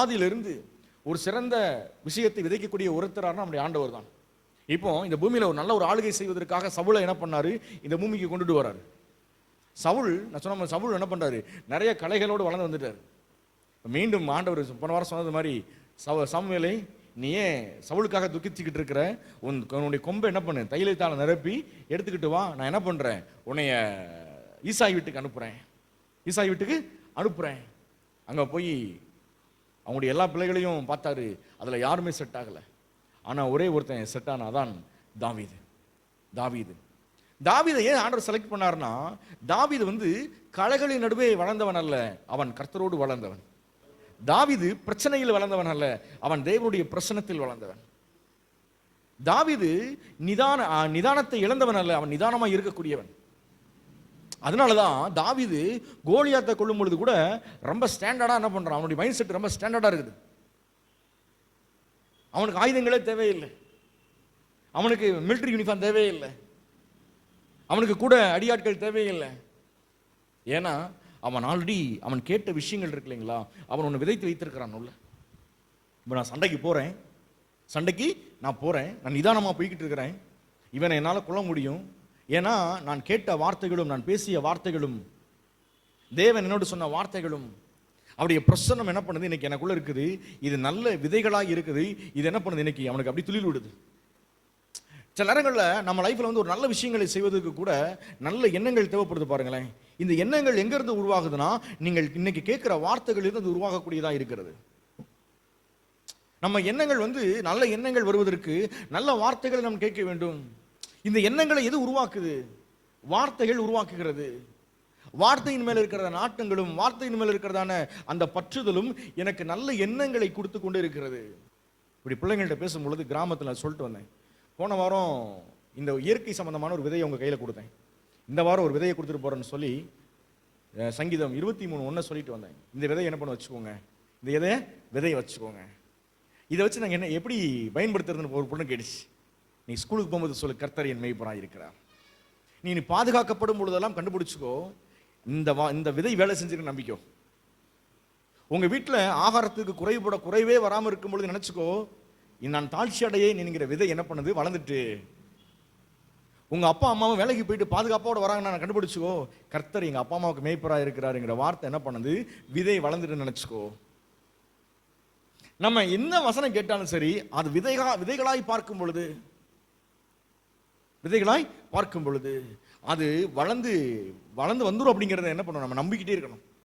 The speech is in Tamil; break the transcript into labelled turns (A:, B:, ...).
A: ஆதியிலிருந்து ஒரு சிறந்த விஷயத்தை விதைக்கக்கூடிய ஒருத்தரான நம்முடைய ஆண்டவர் தான். இப்போ இந்த பூமியில் ஒரு நல்ல ஒரு ஆளுகை செய்வதற்காக சவுளை என்ன பண்ணாரு? இந்த பூமிக்கு கொண்டுட்டு வராரு. சவுள் நான் சொன்ன சவுள் என்ன பண்றாரு? நிறைய கலைகளோடு வளர்ந்து வந்துட்டார். மீண்டும் ஆண்டவர் போன வாரம் சொன்னது மாதிரி சவ சமவேலை நீ ஏன் சவுளுக்காக துக்கிச்சுக்கிட்டு இருக்கிற? உன் உன்னுடைய கொம்பை என்ன பண்ணு? தைலத்தால் நிரப்பி எடுத்துக்கிட்டு வா. நான் என்ன பண்ணுறேன் உன்னைய ஈசாய் வீட்டுக்கு அனுப்புகிறேன் ஈசாய் வீட்டுக்கு அனுப்புகிறேன் அங்கே போய் அவங்களுடைய எல்லா பிள்ளைகளையும் பார்த்தாரு. அதில் யாருமே செட் ஆகலை. ஆனால் ஒரே ஒருத்தன் செட் ஆனாதான் தாவீது. தாவீது. தாவீதை ஏன் ஆண்டவர் செலக்ட் பண்ணாருன்னா தாவீது வந்து கலைகளின் நடுவே வளர்ந்தவன் அல்ல அவன் கர்த்தரோடு வளர்ந்தவன். தாவீது பிரச்சனையில் வளர்ந்தவன் அல்ல அவன் தேவனுடைய பிரசனத்தில் வளர்ந்தவன். தாவீது நிதான நிதானத்தை இழந்தவன் அல்ல அவன் நிதானமாக இருக்கக்கூடியவன். அதனால தான் தாவிது கோலியாத்தை கொள்ளும் பொழுது கூட ரொம்ப ஸ்டாண்டர்டாக என்ன பண்ணுறான் அவனுடைய மைண்ட் செட் ரொம்ப ஸ்டாண்டர்டாக இருக்குது. அவனுக்கு ஆயுதங்களே தேவையில்லை. அவனுக்கு மிலிட்டரி யூனிஃபார்ம் தேவையில்லை. அவனுக்கு கூட அடியாட்கள் தேவையில்லை. ஏன்னா அவன் ஆல்ரெடி அவன் கேட்ட விஷயங்கள் இருக்கு இல்லைங்களா? அவன் ஒன்று விதைத்து வைத்திருக்கிறான் உள்ள. இப்போ நான் சண்டைக்கு போகிறேன் சண்டைக்கு நான் போகிறேன் நான் நிதானமாக போய்கிட்டு இருக்கிறேன். இவனை என்னால் கொள்ள முடியும். ஏன்னா நான் கேட்ட வார்த்தைகளும் நான் பேசிய வார்த்தைகளும் தேவன் என்னோடு சொன்ன வார்த்தைகளும் அவருடைய பிரசன்னம் என்ன பண்ணுது? இன்னைக்கு எனக்குள்ளே இருக்குது. இது நல்ல விதைகளாக இருக்குது. இது என்ன பண்ணுது? இன்னைக்கு அவனுக்கு அப்படி துளில் விடுது. சில நேரங்களில் நம்ம லைஃப்பில் வந்து ஒரு நல்ல விஷயங்களை செய்வதற்கு கூட நல்ல எண்ணங்கள் தேவைப்படுது பாருங்களேன். இந்த எண்ணங்கள் எங்கேருந்து உருவாகுதுன்னா நீங்கள் இன்னைக்கு கேட்குற வார்த்தைகளிலிருந்து அது உருவாகக்கூடியதாக இருக்கிறது. நம்ம எண்ணங்கள் வந்து நல்ல எண்ணங்கள் வருவதற்கு நல்ல வார்த்தைகளை நாம் கேட்க வேண்டும். இந்த எண்ணங்களை எது உருவாக்குது? வார்த்தைகள் உருவாக்குகிறது. வார்த்தையின் மேல் இருக்கிற நாட்டங்களும் வார்த்தையின் மேல் இருக்கிறதான அந்த பற்றுதலும் எனக்கு நல்ல எண்ணங்களை கொடுத்து கொண்டு இருக்கிறது. இப்படி பிள்ளைங்கள்ட்ட பேசும் பொழுது கிராமத்தில் நான் சொல்லிட்டு வந்தேன். போன வாரம் இந்த இயற்கை சம்பந்தமான ஒரு விதையை உங்கள் கையில் கொடுத்தேன். இந்த வாரம் ஒரு விதையை கொடுத்துட்டு போகிறேன்னு சொல்லி சங்கீதம் இருபத்தி மூணு ஒன்றை சொல்லிட்டு வந்தேன். இந்த விதையை என்ன பண்ண வச்சுக்கோங்க? இந்த விதையை விதையை வச்சுக்கோங்க. இதை வச்சு நாங்கள் என்ன எப்படி பயன்படுத்துறதுன்னு ஒரு பொண்ணு கேட்டுச்சு. நீ ஸ்கூலுக்கு போகும்போது சொல்லு கர்த்தர் என் மெய்ப்பராக இருக்கிறார். நீ நீ பாதுகாக்கப்படும் பொழுதெல்லாம் கண்டுபிடிச்சிக்கோ இந்த வா இந்த விதை வேலை செஞ்சிருக்க நம்பிக்கோ. உங்கள் வீட்டில் ஆகாரத்துக்கு குறைபட குறைவே வராமல் இருக்கும் பொழுது நினச்சிக்கோ நான் தாழ்ச்சி அடையே என்கிற விதை என்ன பண்ணுது? வளர்ந்துட்டு. உங்கள் அப்பா அம்மாவும் வேலைக்கு போயிட்டு பாதுகாப்போட வராங்கன்னு நான் கண்டுபிடிச்சிக்கோ கர்த்தர் எங்கள் அப்பா அம்மாவுக்கு மேய்ப்பராக இருக்கிறாருங்கிற வார்த்தை என்ன பண்ணுது? விதை வளர்ந்துட்டு நினச்சிக்கோ. நம்ம என்ன வசனம் கேட்டாலும் சரி அது விதைகா விதைகளாய் பார்க்கும் பொழுது விதைகளாய் பார்க்கும் பொழுது அது வளர்ந்து வளர்ந்து வந்துடும் அப்படிங்கிறத என்ன பண்ணணும் நம்ம நம்பிக்கிட்டே இருக்கணும்.